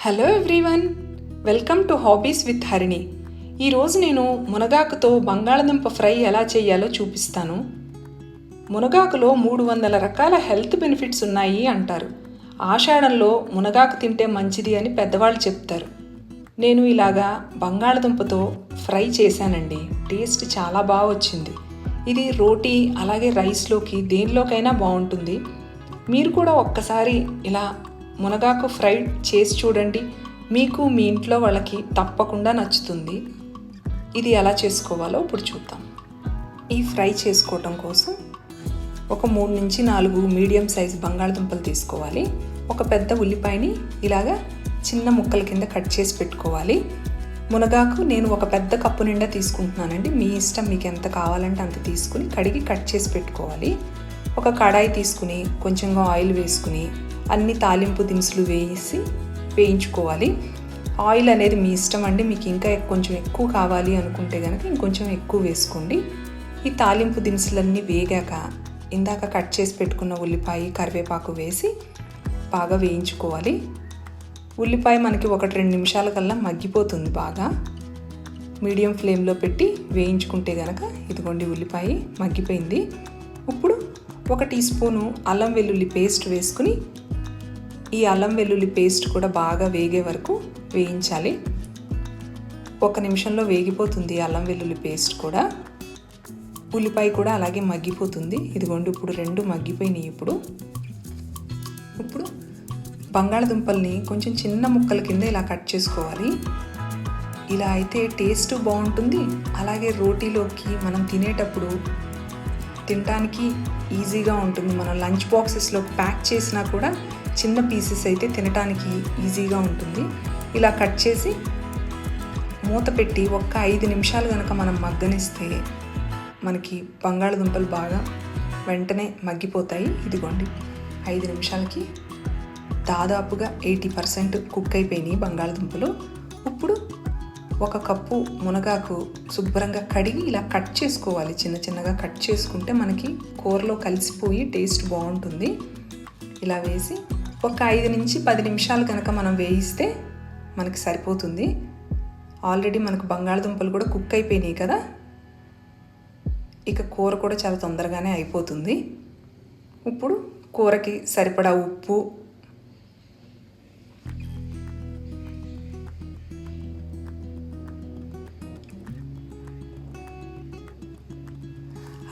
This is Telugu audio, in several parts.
Hello everyone welcome to hobbies with Harini ఈరోజు నేను మునగాకుతో బంగాళదుంప ఫ్రై ఎలా చేయాలో చూపిస్తాను. మునగాకులో మూడు వందల రకాల హెల్త్ బెనిఫిట్స్ ఉన్నాయి అంటారు. ఆషాఢంలో మునగాకు తింటే మంచిది అని పెద్దవాళ్ళు చెప్తారు. నేను ఇలాగా బంగాళదుంపతో ఫ్రై చేశానండి. టేస్ట్ చాలా బాగా వచ్చింది. ఇది రోటీ అలాగే రైస్లోకి దేనిలోకైనా బాగుంటుంది. మీరు కూడా ఒక్కసారి ఇలా మునగాకు ఫ్రై చేసి చూడండి. మీకు మీ ఇంట్లో వాళ్ళకి తప్పకుండా నచ్చుతుంది. ఇది ఎలా చేసుకోవాలో ఇప్పుడు చూద్దాం. ఈ ఫ్రై చేసుకోవటం కోసం ఒక మూడు నుంచి నాలుగు మీడియం సైజ్ బంగాళదుంపలు తీసుకోవాలి. ఒక పెద్ద ఉల్లిపాయని ఇలాగా చిన్న ముక్కల కింద కట్ చేసి పెట్టుకోవాలి. మునగాకు నేను ఒక పెద్ద కప్పు నిండా తీసుకుంటున్నానండి. మీ ఇష్టం మీకు ఎంత కావాలంటే అంత తీసుకుని కడిగి కట్ చేసి పెట్టుకోవాలి. ఒక కడాయి తీసుకుని కొంచెంగా ఆయిల్ వేసుకుని అన్ని తాలింపు దినుసులు వేసి వేయించుకోవాలి. ఆయిల్ అనేది మీ ఇష్టం అండి మీకు ఇంకా కొంచెం ఎక్కువ కావాలి అనుకుంటే కనుక ఇంకొంచెం ఎక్కువ వేసుకోండి. ఈ తాలింపు దినుసులన్నీ వేగాక ఇందాక కట్ చేసి పెట్టుకున్న ఉల్లిపాయ కరివేపాకు వేసి బాగా వేయించుకోవాలి. ఉల్లిపాయ మనకి ఒకటి రెండు నిమిషాల కల్లా మగ్గిపోతుంది బాగా. మీడియం ఫ్లేమ్లో పెట్టి వేయించుకుంటే కనుక ఇదిగోండి ఉల్లిపాయ మగ్గిపోయింది. ఇప్పుడు ఒక టీ స్పూను అల్లం వెల్లుల్లి పేస్ట్ వేసుకుని ఈ అల్లం వెల్లుల్లి పేస్ట్ కూడా బాగా వేగే వరకు వేయించాలి. ఒక నిమిషంలో వేగిపోతుంది అల్లం వెల్లుల్లి పేస్ట్ కూడా. ఉల్లిపాయ కూడా అలాగే మగ్గిపోతుంది. ఇదిగోండి ఇప్పుడు రెండు మగ్గిపోయినాయి ఇప్పుడు. ఇప్పుడు బంగాళదుంపల్ని కొంచెం చిన్న ముక్కల కింద ఇలా కట్ చేసుకోవాలి. ఇలా అయితే టేస్ట్ బాగుంటుంది. అలాగే రోటీలోకి మనం తినేటప్పుడు తినడానికి ఈజీగా ఉంటుంది. మనం లంచ్ బాక్సెస్లో ప్యాక్ చేసినా కూడా చిన్న పీసెస్ అయితే తినడానికి ఈజీగా ఉంటుంది. ఇలా కట్ చేసి మూత పెట్టి ఒక్క ఐదు నిమిషాలు కనుక మనం మగ్గనిస్తే మనకి బంగాళదుంపలు బాగా వెంటనే మగ్గిపోతాయి. ఇదిగోండి ఐదు నిమిషాలకి దాదాపుగా ఎయిటీ పర్సెంట్ కుక్ అయిపోయినాయి బంగాళదుంపలు. ఇప్పుడు ఒక కప్పు మునగాకు శుభ్రంగా కడిగి ఇలా కట్ చేసుకోవాలి. చిన్న చిన్నగా కట్ చేసుకుంటే మనకి కూరలో కలిసిపోయి టేస్ట్ బాగుంటుంది. ఇలా వేసి ఒక ఐదు నుంచి పది నిమిషాలు కనుక మనం వేయిస్తే మనకి సరిపోతుంది. ఆల్రెడీ మనకు బంగాళదుంపలు కూడా కుక్ అయిపోయినాయి కదా. ఇక కూర కూడా చాలా తొందరగానే అయిపోతుంది. ఇప్పుడు కూరకి సరిపడా ఉప్పు.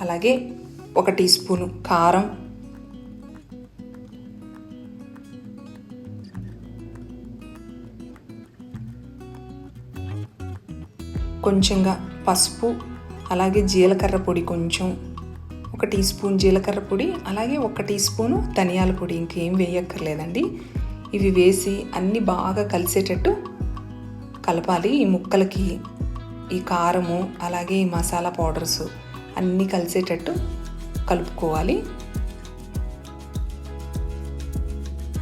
అలాగే ఒక టీ స్పూను కారం. కొంచెంగా పసుపు అలాగే జీలకర్ర పొడి కొంచెం ఒక టీ స్పూన్ జీలకర్ర పొడి అలాగే ఒక టీ స్పూను ధనియాల పొడి. ఇంకేం వేయక్కర్లేదండి. ఇవి వేసి అన్నీ బాగా కలిసేటట్టు కలపాలి. ఈ ముక్కలకి ఈ కారము అలాగే ఈ మసాలా పౌడర్స్ అన్నీ కలిసేటట్టు కలుపుకోవాలి.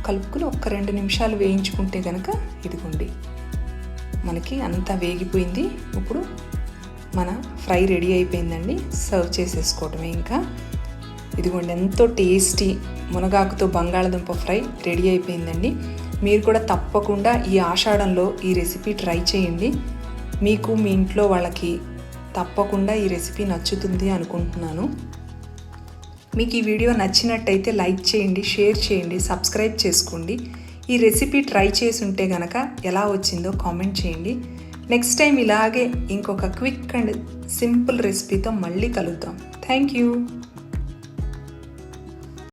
కలుపుకుని ఒక్క రెండు నిమిషాలు వేయించుకుంటే కనుక ఇదిగోండి. మనకి అంతా వేగిపోయింది. ఇప్పుడు మన ఫ్రై రెడీ అయిపోయిందండి. సర్వ్ చేసేసుకోవటమే ఇంకా. ఇదిగోండి ఎంతో టేస్టీ మునగాకుతో బంగాళదుంప ఫ్రై రెడీ అయిపోయిందండి. మీరు కూడా తప్పకుండా ఈ ఆషాఢంలో ఈ రెసిపీ ట్రై చేయండి. మీకు మీ ఇంట్లో వాళ్ళకి తప్పకుండా ఈ రెసిపీ నచ్చుతుంది అనుకుంటున్నాను. మీకు ఈ వీడియో నచ్చినట్టయితే లైక్ చేయండి షేర్ చేయండి సబ్స్క్రైబ్ చేసుకోండి. ఈ రెసిపీ ట్రై చేసి ఉంటే గనక ఎలా వచ్చిందో కామెంట్ చేయండి. నెక్స్ట్ టైం ఇలాగే ఇంకొక క్విక్ అండ్ సింపుల్ రెసిపీతో మళ్ళీ కలుద్దాం. Thank you.